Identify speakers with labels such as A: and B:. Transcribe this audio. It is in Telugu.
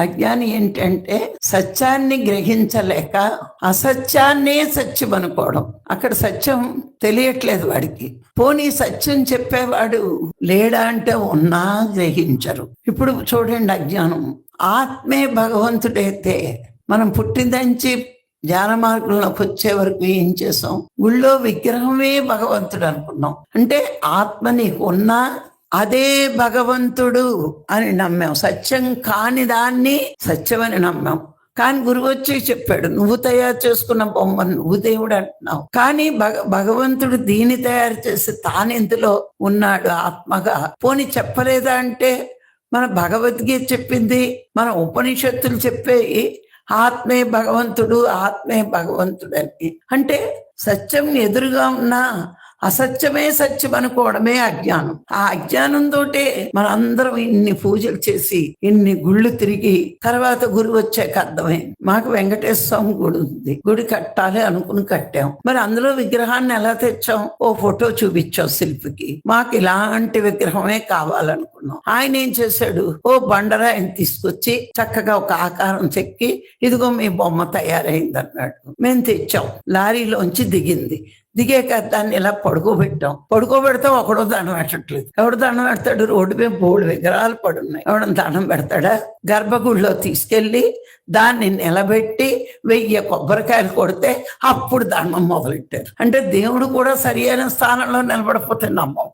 A: అజ్ఞాని ఏంటంటే సత్యాన్ని గ్రహించలేక అసత్యాన్నే సత్యం అనుకోవడం. అక్కడ సత్యం తెలియట్లేదు వాడికి. పోనీ సత్యం చెప్పేవాడు లేడా అంటే ఉన్నా గ్రహించరు. ఇప్పుడు చూడండి అజ్ఞానం. ఆత్మే భగవంతుడైతే మనం పుట్టిందంచి జ్ఞాన మార్గంలోకి వచ్చే వరకు ఏం చేసాం? గుళ్ళో విగ్రహమే భగవంతుడు అనుకున్నాం. అంటే ఆత్మ నీకు ఉన్నా అదే భగవంతుడు అని నమ్మాం. సత్యం కాని దాన్ని సత్యమని నమ్మాం. కానీ గురువు వచ్చి చెప్పాడు నువ్వు తయారు చేసుకున్న బొమ్మ నువ్వు దేవుడు అంటున్నావు. కానీ భగ భగవంతుడు దీన్ని తయారు చేసి తానెందులో ఉన్నాడు ఆత్మగా. పోని చెప్పలేదా అంటే మన భగవద్గీత చెప్పింది మన ఉపనిషత్తులు చెప్పేవి ఆత్మే భగవంతుడు ఆత్మే భగవంతుడు అని అంటే సత్యం ఎదురుగా ఉన్నా అసత్యమే సత్యం అనుకోవడమే అజ్ఞానం. ఆ అజ్ఞానంతో మనందరం ఇన్ని పూజలు చేసి ఇన్ని గుళ్ళు తిరిగి తర్వాత గురువు వచ్చాక అర్థమైంది. మాకు వెంకటేశ్వర స్వామి గుడి ఉంది. గుడి కట్టాలి అనుకుని కట్టాం. మరి అందులో విగ్రహాన్ని ఎలా తెచ్చాం? ఓ ఫోటో చూపించాం శిల్పికి. మాకు ఇలాంటి విగ్రహమే కావాలనుకున్నాం. ఆయన ఏం చేశాడు? ఓ బండరాయిని తీసుకొచ్చి చక్కగా ఒక ఆకారం చెక్కి ఇదిగో మీ బొమ్మ తయారైంది అన్నాడు మేము తెచ్చాం. లారీలోంచి దిగింది. దిగాక దాన్ని ఇలా పడుకోబెట్టాం. పడుకోబెడతాం ఒకడో దండం పెట్టట్లేదు. ఎవడు దండం పెడతాడు? రోడ్డు మీద బోడు విగ్రహాలు పడున్నాయి. ఎవడ దండం పెడతాడా? గర్భగుడిలో తీసుకెళ్ళి దాన్ని నిలబెట్టి వెయ్యి కొబ్బరికాయలు కొడితే అప్పుడు దండం మొదలెట్టారు. అంటే దేవుడు కూడా సరి అయిన స్థానంలో నిలబడిపోతే నమ్మం